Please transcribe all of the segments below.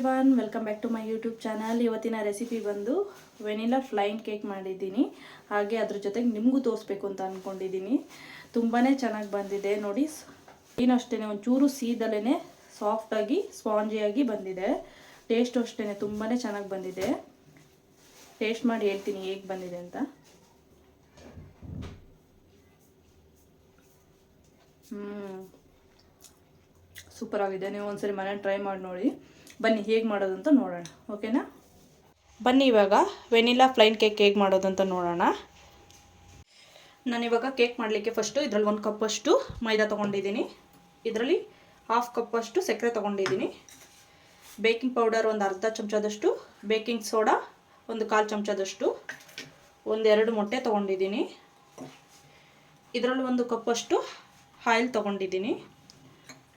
Everyone welcome back to my YouTube channel ಇವತ್ತಿನ recipe ಬಂದು vanilla plain cake ಮಾಡಿದ್ದೀನಿ. ಹಾಗೆ ಅದ್ರ ಜೊತೆಗೆ ನಿಮಗೂ ತೋರಿಸ್ಬೇಕು ಅಂತ ಅಂದ್ಕೊಂಡಿದ್ದೀನಿ ತುಂಬಾ ಚೆನ್ನಾಗಿ ಬಂದಿದೆ. ನೋಡಿ ಏನು ಅಷ್ಟೇ ಒಂಚೂರು ಸೀದಲೇ ಸಾಫ್ಟಾಗಿ ಸ್ಪಾಂಜಿಯಾಗಿ ಬಂದಿದೆ. ಟೇಸ್ಟ್ ಅಷ್ಟೇ ತುಂಬಾ ಚೆನ್ನಾಗಿ ಬಂದಿದೆ. ಟೇಸ್ಟ್ ಮಾಡಿ ಹೇಳ್ತೀನಿ ಹೇಗೆ ಬಂದಿದೆ ಅಂತ. ಹ್ಞೂ ಸೂಪರ್ ಆಗಿದೆ. ನೀವು ಒಂದ್ಸರಿ ಮನೆ ಟ್ರೈ ಮಾಡಿ ನೋಡಿ. ಬನ್ನಿ ಹೇಗೆ ಮಾಡೋದು ಅಂತ ನೋಡೋಣ ಓಕೆನಾ? ಬನ್ನಿ ಇವಾಗ ವೆನಿಲಾ ಫ್ಲೈನ್ ಕೇಕ್ ಹೇಗೆ ಮಾಡೋದು ಅಂತ ನೋಡೋಣ. ನಾನಿವಾಗ ಕೇಕ್ ಮಾಡಲಿಕ್ಕೆ ಫಸ್ಟು ಇದರಲ್ಲಿ ಒಂದು ಕಪ್ಪಷ್ಟು ಮೈದಾ ತೊಗೊಂಡಿದ್ದೀನಿ. ಇದರಲ್ಲಿ ಹಾಫ್ ಕಪ್ಪಷ್ಟು ಸಕ್ಕರೆ ತೊಗೊಂಡಿದ್ದೀನಿ. ಬೇಕಿಂಗ್ ಪೌಡರ್ ಒಂದು ಅರ್ಧ ಚಮಚದಷ್ಟು ಬೇಕಿಂಗ್ ಸೋಡಾ ಒಂದು ಕಾಲು ಚಮಚದಷ್ಟು ಒಂದೆರಡು ಮೊಟ್ಟೆ ತೊಗೊಂಡಿದ್ದೀನಿ. ಇದರಲ್ಲಿ ಒಂದು ಕಪ್ಪಷ್ಟು ಆಯಿಲ್ ತೊಗೊಂಡಿದ್ದೀನಿ.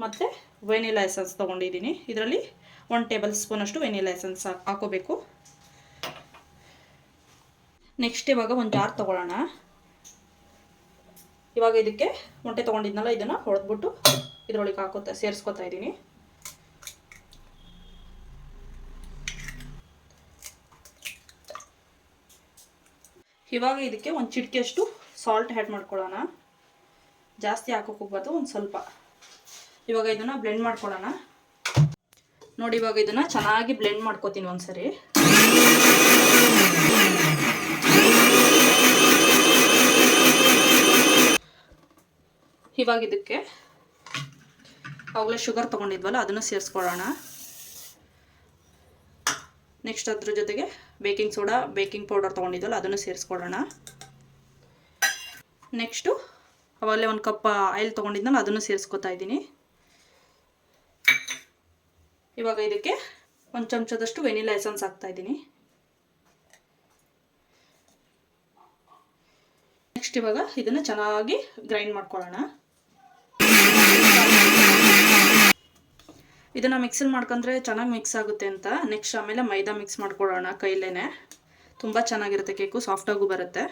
ಮತ್ತು ವೆನಿಲಾ ಎಸೆನ್ಸ್ ತೊಗೊಂಡಿದ್ದೀನಿ. ಇದರಲ್ಲಿ ಒನ್ ಟೇಬಲ್ ಸ್ಪೂನಷ್ಟು ವೆನಿಲಾ ಎಸೆನ್ಸ್ ಹಾಕೋಬೇಕು. ನೆಕ್ಸ್ಟ್ ಇವಾಗ ಒಂದು ಜಾರ್ ತೊಗೊಳ್ಳೋಣ. ಇವಾಗ ಇದಕ್ಕೆ ಮೊಟ್ಟೆ ತೊಗೊಂಡಿದ್ನಲ್ಲ, ಇದನ್ನು ಹೊಡೆದ್ಬಿಟ್ಟು ಇದರೊಳಗೆ ಹಾಕೋತಾ, ಸೇರಿಸ್ಕೊತಾ ಇದ್ದೀನಿ. ಇವಾಗ ಇದಕ್ಕೆ ಒಂದು ಚಿಟಿಕೆಯಷ್ಟು ಸಾಲ್ಟ್ ಆ್ಯಡ್ ಮಾಡ್ಕೊಳ್ಳೋಣ. ಜಾಸ್ತಿ ಹಾಕೋಕೆ ಹೋಗ್ಬಾರ್ದು, ಒಂದು ಸ್ವಲ್ಪ. ಇವಾಗ ಇದನ್ನು ಬ್ಲೆಂಡ್ ಮಾಡ್ಕೊಳ್ಳೋಣ. ನೋಡಿ ಇವಾಗ ಇದನ್ನು ಚೆನ್ನಾಗಿ ಬ್ಲೆಂಡ್ ಮಾಡ್ಕೋತೀನಿ ಒಂದ್ಸರಿ. ಇವಾಗ ಇದಕ್ಕೆ ಅವಾಗಲೇ ಶುಗರ್ ತೊಗೊಂಡಿದ್ವಲ್ಲ, ಅದನ್ನು ಸೇರಿಸ್ಕೊಳ್ಳೋಣ. ನೆಕ್ಸ್ಟ್ ಅದ್ರ ಜೊತೆಗೆ ಬೇಕಿಂಗ್ ಸೋಡಾ ಬೇಕಿಂಗ್ ಪೌಡರ್ ತೊಗೊಂಡಿದ್ವಲ್ಲ, ಅದನ್ನು ಸೇರಿಸ್ಕೊಳ್ಳೋಣ. ನೆಕ್ಸ್ಟು ಅವಾಗಲೇ ಒಂದು ಕಪ್ ಆಯಿಲ್ ತೊಗೊಂಡಿದ್ನಲ್ಲ, ಅದನ್ನು ಸೇರಿಸ್ಕೊತಾ ಇದ್ದೀನಿ. ಇವಾಗ ಇದಕ್ಕೆ ಒಂದು ಚಮಚದಷ್ಟು ವೆನಿಲಾ ಎಸೆನ್ಸ್ ಹಾಕ್ತಾ ಇದ್ದೀನಿ. ನೆಕ್ಸ್ಟ್ ಇವಾಗ ಇದನ್ನು ಚೆನ್ನಾಗಿ ಗ್ರೈಂಡ್ ಮಾಡ್ಕೊಳ್ಳೋಣ. ಇದನ್ನು ಮಿಕ್ಸಲ್ಲಿ ಮಾಡ್ಕೊಂಡ್ರೆ ಚೆನ್ನಾಗಿ ಮಿಕ್ಸ್ ಆಗುತ್ತೆ ಅಂತ. ನೆಕ್ಸ್ಟ್ ಆಮೇಲೆ ಮೈದಾ ಮಿಕ್ಸ್ ಮಾಡ್ಕೊಳ್ಳೋಣ ಕೈಲೇ ತುಂಬ ಚೆನ್ನಾಗಿರುತ್ತೆ ಕೇಕು ಸಾಫ್ಟಾಗೂ ಬರುತ್ತೆ.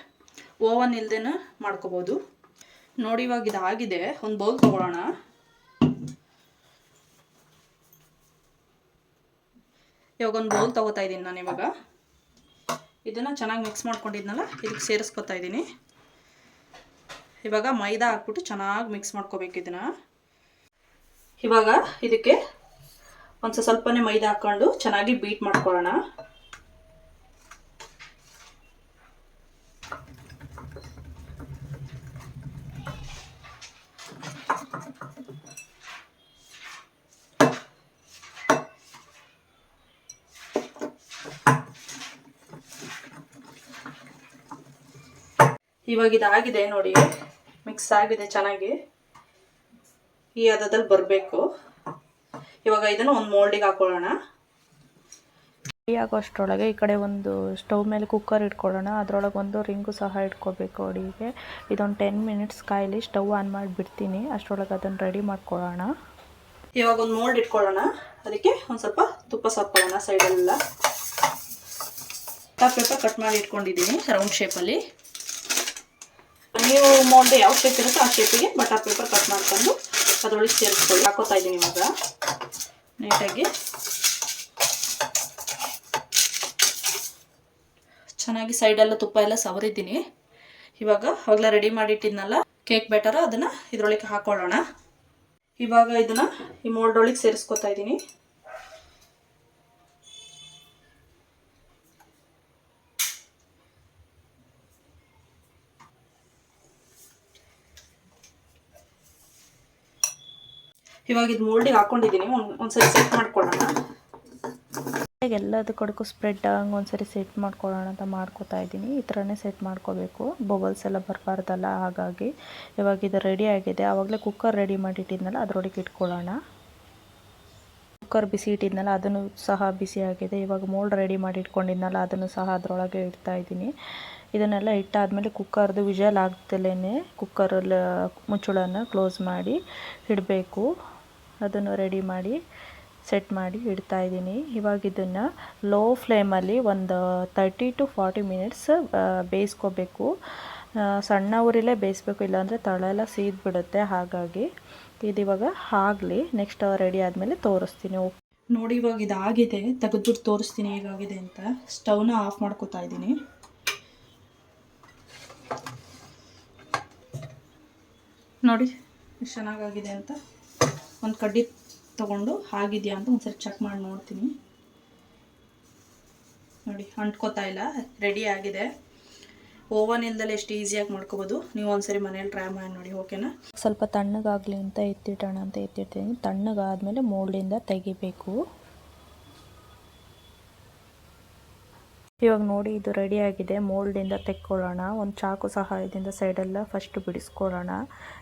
ಓವನ್ ಇಲ್ದೇನೆ ಮಾಡ್ಕೋಬೋದು. ನೋಡಿ ಇವಾಗ ಇದಾಗಿದೆ. ಒಂದು ಬೌಲ್ ತೊಗೊಳ್ಳೋಣ. ಇವಾಗ ಒಂದು ಬೌಲ್ ತೊಗೋತಾ ಇದ್ದೀನಿ ನಾನು ಇವಾಗ. ಇದನ್ನು ಚೆನ್ನಾಗಿ ಮಿಕ್ಸ್ ಮಾಡ್ಕೊಂಡಿದ್ನಲ್ಲ ಇದಕ್ಕೆ ಸೇರಿಸ್ಕೊತಾ ಇದ್ದೀನಿ. ಇವಾಗ ಮೈದಾ ಹಾಕ್ಬಿಟ್ಟು ಚೆನ್ನಾಗಿ ಮಿಕ್ಸ್ ಮಾಡ್ಕೋಬೇಕು ಇದನ್ನು. ಇವಾಗ ಇದಕ್ಕೆ ಒಂದು ಸ್ವಲ್ಪನೇ ಮೈದಾ ಹಾಕ್ಕೊಂಡು ಚೆನ್ನಾಗಿ ಬೀಟ್ ಮಾಡ್ಕೊಳ್ಳೋಣ. ಇವಾಗ ಇದಾಗಿದೆ ನೋಡಿ. ಮಿಕ್ಸ್ ಆಗಿದೆ ಚೆನ್ನಾಗಿ. ಈ ಹದದಲ್ಲಿ ಬರಬೇಕು. ಇವಾಗ ಇದನ್ನು ಒಂದು ಮೋಲ್ಡಿಗೆ ಹಾಕೊಳ್ಳೋಣ. ಆಗೋಷ್ಟರೊಳಗೆ ಈ ಕಡೆ ಒಂದು ಸ್ಟವ್ ಮೇಲೆ ಕುಕ್ಕರ್ ಇಟ್ಕೊಳ್ಳೋಣ. ಅದರೊಳಗೆ ಒಂದು ರಿಂಗು ಸಹ ಇಟ್ಕೋಬೇಕು ಅಡಿಗೆ. ಇದೊಂದು ಟೆನ್ ಮಿನಿಟ್ಸ್ ಕಾಯಿಲಿ ಸ್ಟವ್ ಆನ್ ಮಾಡಿಬಿಡ್ತೀನಿ. ಅಷ್ಟರೊಳಗೆ ಅದನ್ನು ರೆಡಿ ಮಾಡ್ಕೊಳ್ಳೋಣ. ಇವಾಗ ಒಂದು ಮೋಲ್ಡ್ ಇಟ್ಕೊಳ್ಳೋಣ. ಅದಕ್ಕೆ ಒಂದು ಸ್ವಲ್ಪ ತುಪ್ಪ ಸಾಕೊಳ್ಳೋಣ ಸೈಡೆಲ್ಲ ಪೇಪರ್ ಕಟ್ ಮಾಡಿ ಇಟ್ಕೊಂಡಿದ್ದೀನಿ ರೌಂಡ್ ಶೇಪಲ್ಲಿ ನೀವು ಮೋಲ್ಡ್ ಯಾವ ಶೇಪ್ ಇರುತ್ತೋ ಆ ಶೇಪಿಗೆ ಬಟರ್ ಪೇಪರ್ ಕಟ್ ಮಾಡ್ಕೊಂಡು ಅದರೊಳಗೆ ಸೇರಿಸ್ಕೊಳ್ಳಿ. ಹಾಕೋತಾ ಇದ್ದೀನಿ ಇವಾಗ. ನೀಟಾಗಿ. ಚೆನ್ನಾಗಿ ಸೈಡೆಲ್ಲ ತುಪ್ಪ ಎಲ್ಲ ಸವರಿದ್ದೀನಿ. ಇವಾಗ ಅವಾಗಲೇ ರೆಡಿ ಮಾಡಿಟ್ಟಿದ್ನಲ್ಲ, ಕೇಕ್ ಬ್ಯಾಟರ್, ಅದನ್ನು ಇದರೊಳಗೆ ಹಾಕೊಳ್ಳೋಣ. ಇವಾಗ ಇದನ್ನು ಈ ಮೋಲ್ಡ್ ಒಳಗೆ ಸೇರಿಸ್ಕೊತಾ ಇದ್ದೀನಿ. ಇವಾಗ ಇದು ಮೋಲ್ಡಿಗೆ ಹಾಕೊಂಡಿದ್ದೀನಿ, ಒಂದು, ಒಂದ್ಸರಿ ಸೆಟ್ ಮಾಡ್ಕೊಳ್ಳೋಣ. ಎಲ್ಲದ ಕಡೆಗೂ ಸ್ಪ್ರೆಡ್ ಆಗಂಗೆ ಒಂದ್ಸರಿ ಸೆಟ್ ಮಾಡ್ಕೊಳ್ಳೋಣ ಅಂತ ಮಾಡ್ಕೋತಾ ಇದ್ದೀನಿ. ಈ ಥರನೇ ಸೆಟ್ ಮಾಡ್ಕೋಬೇಕು. ಬಬಲ್ಸ್ ಎಲ್ಲ ಬರಬಾರ್ದಲ್ಲ, ಹಾಗಾಗಿ. ಇವಾಗ ಇದು ರೆಡಿ ಆಗಿದೆ. ಆವಾಗಲೇ ಕುಕ್ಕರ್ ರೆಡಿ ಮಾಡಿಟ್ಟಿದ್ನಲ್ಲ, ಅದರೊಳಗೆ ಇಟ್ಕೊಳ್ಳೋಣ. ಕುಕ್ಕರ್ ಬಿಸಿ ಇಟ್ಟಿದ್ನಲ್ಲ, ಅದನ್ನು ಸಹ ಬಿಸಿ ಆಗಿದೆ. ಇವಾಗ ಮೋಲ್ಡ್ ರೆಡಿ ಮಾಡಿ ಇಟ್ಕೊಂಡಿದ್ನಲ್ಲ ಅದನ್ನು ಸಹ ಅದರೊಳಗೆ ಇಡ್ತಾ ಇದ್ದೀನಿ. ಇದನ್ನೆಲ್ಲ ಇಟ್ಟಾದಮೇಲೆ ಕುಕ್ಕರ್ದು ವಿಜಲ್ ಆಗ್ದಲೇ ಕುಕ್ಕರಲ್ಲಿ ಮುಚ್ಚಳನ್ನು ಕ್ಲೋಸ್ ಮಾಡಿ ಇಡಬೇಕು. ಅದನ್ನು ರೆಡಿ ಮಾಡಿ ಸೆಟ್ ಮಾಡಿ ಇಡ್ತಾ ಇದ್ದೀನಿ. ಇವಾಗ ಇದನ್ನು ಲೋ ಫ್ಲೇಮಲ್ಲಿ ಒಂದು ತರ್ಟಿ ಟು ಫಾರ್ಟಿ ಮಿನಿಟ್ಸ್ ಬೇಯಿಸ್ಕೋಬೇಕು. ಸಣ್ಣ ಊರಿಲೇ ಬೇಯಿಸ್ಬೇಕು, ಇಲ್ಲಾಂದರೆ ತಳ ಎಲ್ಲ ಸೀದ್ಬಿಡುತ್ತೆ. ಹಾಗಾಗಿ ಇದು ಇವಾಗ ಆಗಲಿ. ನೆಕ್ಸ್ಟ್ ರೆಡಿ ಆದಮೇಲೆ ತೋರಿಸ್ತೀನಿ ನೋಡಿ, ಇವಾಗ ಇದಾಗಿದೆ. ತೆಗೆದ್ಬಿಟ್ಟು ತೋರಿಸ್ತೀನಿ ಹೇಗಾಗಿದೆ ಅಂತ. ಸ್ಟವ್ನ ಆಫ್ ಮಾಡ್ಕೋತಾ ಇದ್ದೀನಿ. ನೋಡಿ ಚೆನ್ನಾಗಾಗಿದೆ ಅಂತ. ಒಂದು ಕಡ್ಡಿ ತೊಗೊಂಡು ಆಗಿದೆಯಾ ಅಂತ ಒಂದ್ಸರಿ ಚೆಕ್ ಮಾಡಿ ನೋಡ್ತೀನಿ. ನೋಡಿ, ಅಂಟ್ಕೋತಾ ಇಲ್ಲ ರೆಡಿ ಆಗಿದೆ. ಓವನ್ ಇಲ್ದಲೆ ಎಷ್ಟು ಈಸಿಯಾಗಿ ಮಾಡ್ಕೋಬೋದು. ನೀವು ಒಂದ್ಸರಿ ಮನೇಲಿ ಟ್ರೈ ಮಾಡಿ ನೋಡಿ ಓಕೆನಾ ಸ್ವಲ್ಪ ತಣ್ಣಗಾಗಲಿ ಅಂತ ಎತ್ತಿಟ್ಟೋಣ ಅಂತ ಎತ್ತಿಡ್ತೀನಿ. ತಣ್ಣಗಾದ್ಮೇಲೆ ಮೋಲ್ಡಿಂದ ತೆಗಿಬೇಕು. ಇವಾಗ ನೋಡಿ ಇದು ರೆಡಿ ಆಗಿದೆ. ಮೋಲ್ಡಿಂದ ತೆಕ್ಕೊಳ್ಳೋಣ. ಒಂದು ಚಾಕು ಸಹಾಯದಿಂದ ಸೈಡೆಲ್ಲ ಫಸ್ಟ್ ಬಿಡಿಸ್ಕೊಳ್ಳೋಣ.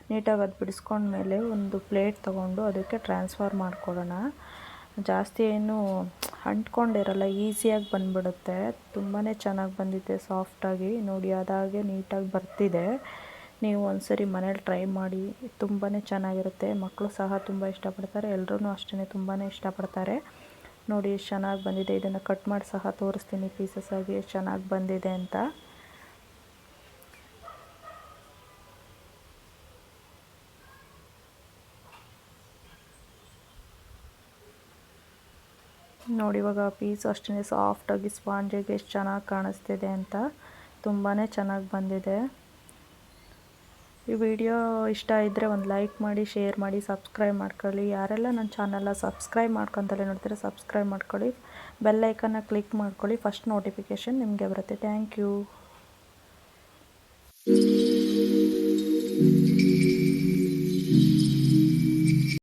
ನೀಟಾಗಿ ಅದು ಬಿಡಿಸ್ಕೊಂಡ್ಮೇಲೆ ಒಂದು ಪ್ಲೇಟ್ ತೊಗೊಂಡು ಅದಕ್ಕೆ ಟ್ರಾನ್ಸ್ಫರ್ ಮಾಡ್ಕೊಳ್ಳೋಣ. ಜಾಸ್ತಿ ಏನು ಅಂಟ್ಕೊಂಡಿರಲ್ಲ, ಈಸಿಯಾಗಿ ಬಂದ್ಬಿಡುತ್ತೆ. ತುಂಬಾ ಚೆನ್ನಾಗಿ ಬಂದಿದೆ ಸಾಫ್ಟಾಗಿ ನೋಡಿ, ಅದಾಗೆ ನೀಟಾಗಿ ಬರ್ತಿದೆ. ನೀವು ಒಂದ್ಸರಿ ಮನೇಲಿ ಟ್ರೈ ಮಾಡಿ ತುಂಬಾ ಚೆನ್ನಾಗಿರುತ್ತೆ. ಮಕ್ಕಳು ಸಹ ತುಂಬ ಇಷ್ಟಪಡ್ತಾರೆ. ಎಲ್ಲರೂ ಅಷ್ಟೇ ತುಂಬಾ ಇಷ್ಟಪಡ್ತಾರೆ. ನೋಡಿ, ಎಷ್ಟು ಚೆನ್ನಾಗಿ ಬಂದಿದೆ. ಇದನ್ನು ಕಟ್ ಮಾಡಿ ಸಹ ತೋರಿಸ್ತೀನಿ ಪೀಸಸ್ ಆಗಿ ಎಷ್ಟು ಚೆನ್ನಾಗಿ ಬಂದಿದೆ ಅಂತ. ನೋಡಿ, ಇವಾಗ ಪೀಸ್ ಅಷ್ಟೇ ಸಾಫ್ಟಾಗಿ ಸ್ಪಾಂಜಿಗೆ ಎಷ್ಟು ಚೆನ್ನಾಗಿ ಕಾಣಿಸ್ತಿದೆ ಅಂತ. ತುಂಬಾ ಚೆನ್ನಾಗಿ ಬಂದಿದೆ. ಈ ವಿಡಿಯೋ ಇಷ್ಟ ಇದ್ದರೆ ಒಂದು ಲೈಕ್ ಮಾಡಿ, ಶೇರ್ ಮಾಡಿ, ಸಬ್ಸ್ಕ್ರೈಬ್ ಮಾಡ್ಕೊಳ್ಳಿ. ಯಾರೆಲ್ಲ ನನ್ನ ಚಾನಲ್ನ ಸಬ್ಸ್ಕ್ರೈಬ್ ಮಾಡ್ಕೊಂತಲೇ ನೋಡ್ತೀರ, ಸಬ್ಸ್ಕ್ರೈಬ್ ಮಾಡ್ಕೊಳ್ಳಿ. ಬೆಲ್ ಐಕನ್ನ ಕ್ಲಿಕ್ ಮಾಡ್ಕೊಳ್ಳಿ. ಫಸ್ಟ್ ನೋಟಿಫಿಕೇಷನ್ ನಿಮಗೆ ಬರುತ್ತೆ. Thank you